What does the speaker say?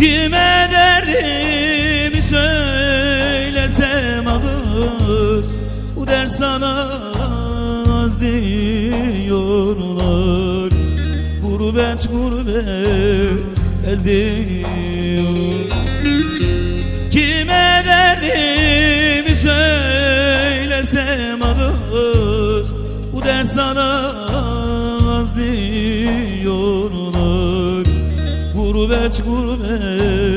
Kime derdimi söylesem ağız Bu ders sana az diyorlar. Gurbet gurbet ezdiyor. Kime derdimi söylesem ağız Bu ders sana Gurbet gurbet